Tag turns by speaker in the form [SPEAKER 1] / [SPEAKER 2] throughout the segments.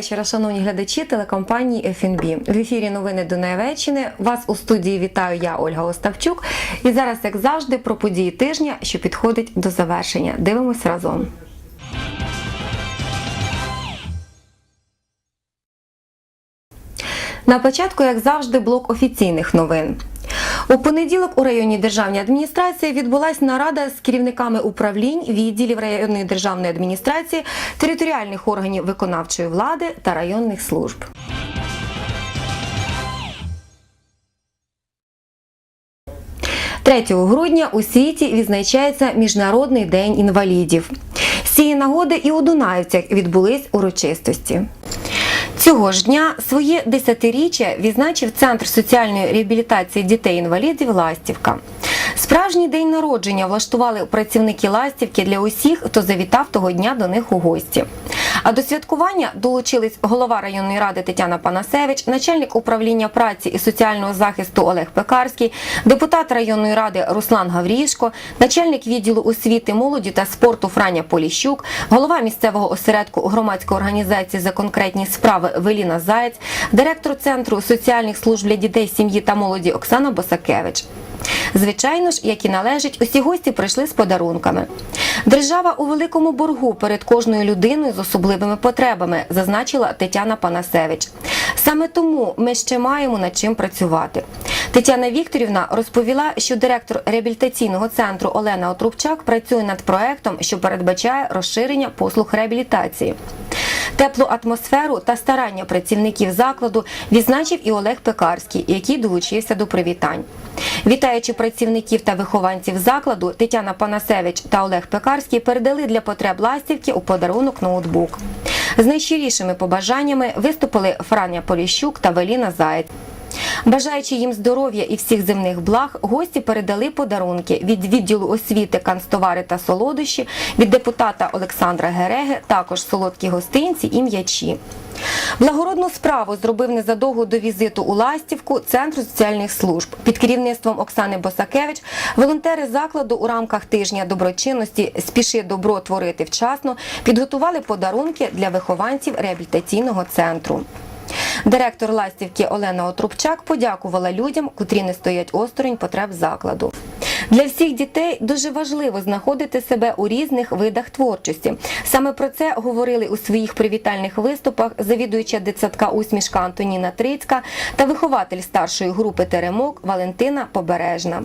[SPEAKER 1] вечора, шановні глядачі телекомпанії ФНБ. В ефірі новини Донеччини. Вас у студії вітаю я, Ольга Оставчук. І зараз, як завжди, про події тижня, що підходить до завершення. Дивимось разом. На початку, як завжди, блок офіційних новин. У понеділок у районній державній адміністрації відбулася нарада з керівниками управлінь, відділів районної державної адміністрації, територіальних органів виконавчої влади та районних служб. Третього грудня у світі відзначається Міжнародний день інвалідів. З цієї нагоди і у Дунаївцях відбулись урочистості. Цього ж дня своє десятиріччя відзначив Центр соціальної реабілітації дітей-інвалідів Ластівка. Справжній день народження влаштували працівники Ластівки для усіх, хто завітав того дня до них у гості. А до святкування долучились голова районної ради Тетяна Панасевич, начальник управління праці і соціального захисту Олег Пекарський, депутат районної ради Руслан Гаврішко, начальник відділу освіти, молоді та спорту Франя Поліщук, голова місцевого осередку громадської організації за конкретні справи Веліна Заєць, директор центру соціальних служб для дітей, сім'ї та молоді Оксана Босакевич. Звичайно ж, як і належить, усі гості прийшли з подарунками. Держава у великому боргу перед кожною людиною з особливими потребами, зазначила Тетяна Панасевич. Саме тому ми ще маємо над чим працювати. Тетяна Вікторівна розповіла, що директор реабілітаційного центру Олена Отрубчак працює над проектом, що передбачає розширення послуг реабілітації. Теплу атмосферу та старання працівників закладу відзначив і Олег Пекарський, який долучився до привітань. Вітаючи працівників та вихованців закладу, Тетяна Панасевич та Олег Пекарський передали для потреб ластівки у подарунок ноутбук. З найщирішими побажаннями виступили Франя Поліщук та Веліна Заєць. Бажаючи їм здоров'я і всіх земних благ, гості передали подарунки від відділу освіти канцтовари та солодощі, від депутата Олександра Гереги, також солодкі гостинці і м'ячі. Благородну справу зробив незадовго до візиту у Ластівку Центр соціальних служб під керівництвом Оксани Босакевич. Волонтери закладу у рамках тижня доброчинності Спіши добро творити вчасно підготували подарунки для вихованців реабілітаційного центру. Директор Ластівки Олена Отрубчак подякувала людям, котрі не стоять осторонь потреб закладу. Для всіх дітей дуже важливо знаходити себе у різних видах творчості. Саме про це говорили у своїх привітальних виступах завідуюча дитсадка усмішка Антоніна Трицька та вихователь старшої групи Теремок Валентина Побережна.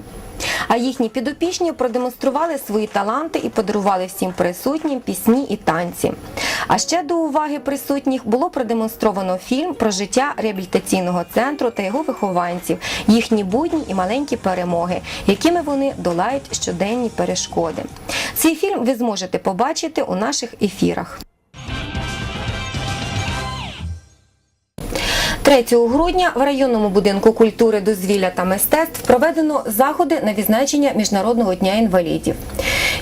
[SPEAKER 1] А їхні підопічні продемонстрували свої таланти і подарували всім присутнім пісні і танці. А ще до уваги присутніх було продемонстровано фільм про життя реабілітаційного центру та його вихованців, їхні будні і маленькі перемоги, якими вони долають щоденні перешкоди. Цей фільм ви зможете побачити у наших ефірах. 3 грудня в районному будинку культури, дозвілля та мистецтв проведено заходи на відзначення Міжнародного дня інвалідів.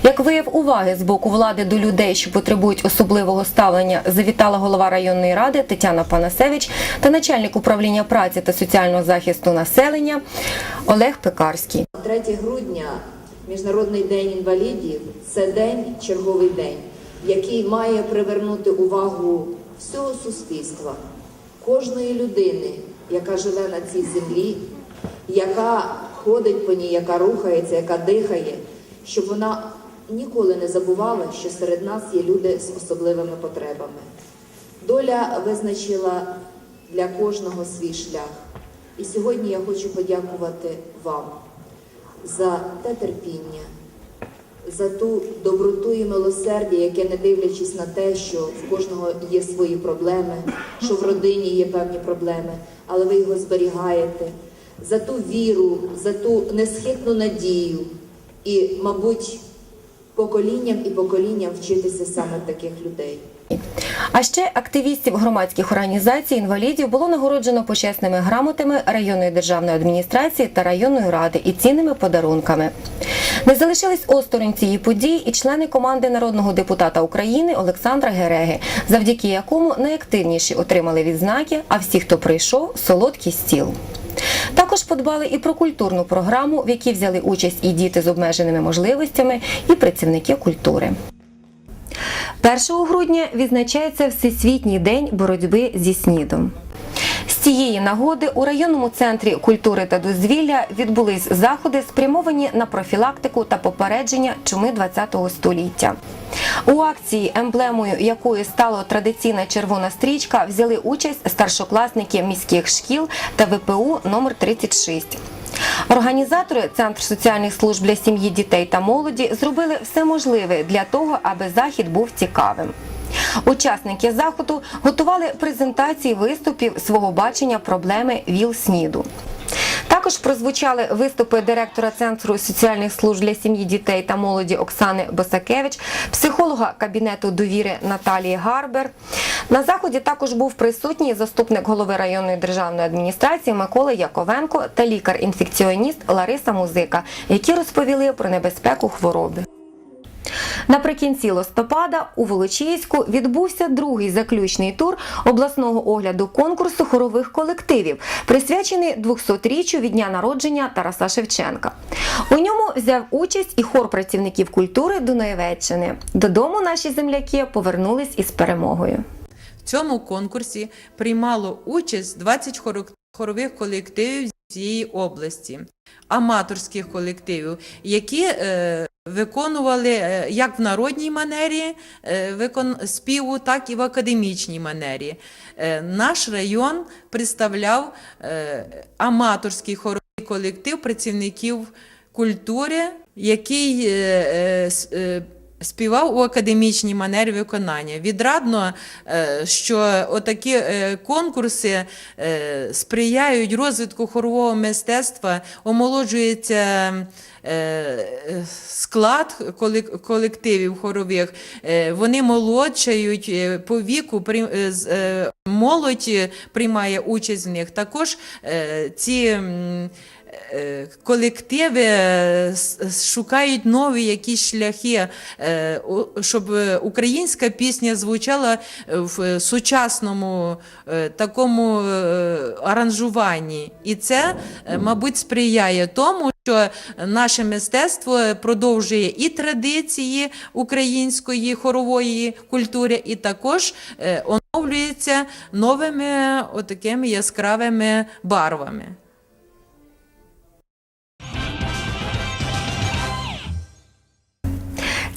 [SPEAKER 1] Як вияв уваги з боку влади до людей, що потребують особливого ставлення, завітала голова районної ради Тетяна Панасевич та начальник управління праці та соціального захисту населення Олег Пекарський.
[SPEAKER 2] 3 грудня, Міжнародний день інвалідів, це день, черговий день, який має привернути увагу всього суспільства, кожної людини, яка живе на цій землі, яка ходить по ній, яка рухається, яка дихає, щоб вона ніколи не забувала, що серед нас є люди з особливими потребами. Доля визначила для кожного свій шлях. І сьогодні я хочу подякувати вам за те терпіння, за ту доброту і милосердя, яке, не дивлячись на те, що в кожного є свої проблеми, що в родині є певні проблеми, але ви його зберігаєте, за ту віру, за ту несхитну надію і, мабуть, поколінням і поколінням вчитися саме таких людей.
[SPEAKER 1] А ще активістів громадських організацій інвалідів було нагороджено почесними грамотами районної державної адміністрації та районної ради і цінними подарунками. Не залишились осторонь цієї події і члени команди народного депутата України Олександра Гереги, завдяки якому найактивніші отримали відзнаки, а всі, хто прийшов, солодкий стіл. Також подбали і про культурну програму, в якій взяли участь і діти з обмеженими можливостями, і працівники культури. 1 грудня відзначається Всесвітній день боротьби зі снідом. З цієї нагоди у районному центрі культури та дозвілля відбулись заходи, спрямовані на профілактику та попередження чуми ХХ століття. У акції, емблемою якої стала традиційна червона стрічка, взяли участь старшокласники міських шкіл та ВПУ номер 36. Організатори Центр соціальних служб для сім'ї, дітей та молоді зробили все можливе для того, аби захід був цікавим. Учасники заходу готували презентації виступів свого бачення проблеми ВІЛ-СНІДу. Також прозвучали виступи директора Центру соціальних служб для сім'ї, дітей та молоді Оксани Босакевич, психолога кабінету довіри Наталії Гарбер. На заході також був присутній заступник голови районної державної адміністрації Микола Яковенко та лікар-інфекціоніст Лариса Музика, які розповіли про небезпеку хвороби. Наприкінці листопада у Волочиську відбувся другий заключний тур обласного огляду конкурсу хорових колективів, присвячений 200-річчю від дня народження Тараса Шевченка. У ньому взяв участь і хор працівників культури Дунаєвеччини. Додому наші земляки повернулись із перемогою.
[SPEAKER 3] В цьому конкурсі приймало участь 20 хоро- хорових колективів цієї області, аматорських колективів, які е, виконували е, як в народній манері е, викон, співу, так і в академічній манері. Наш район представляв аматорський хоровий колектив працівників культури, який співав у академічній манері виконання. Відрадно, е, що отакі е, конкурси е, сприяють розвитку хорового мистецтва, омолоджується склад колективів хорових, вони молодшають по віку, молодь приймає участь в них. Також ці колективи е, с- с- шукають нові якісь шляхи, е, щоб е, українська пісня звучала е, в сучасному е, такому е, аранжуванні. І це, е, мабуть, сприяє тому, що наше мистецтво продовжує і традиції української хорової культури, і також е, оновлюється новими отакими яскравими барвами.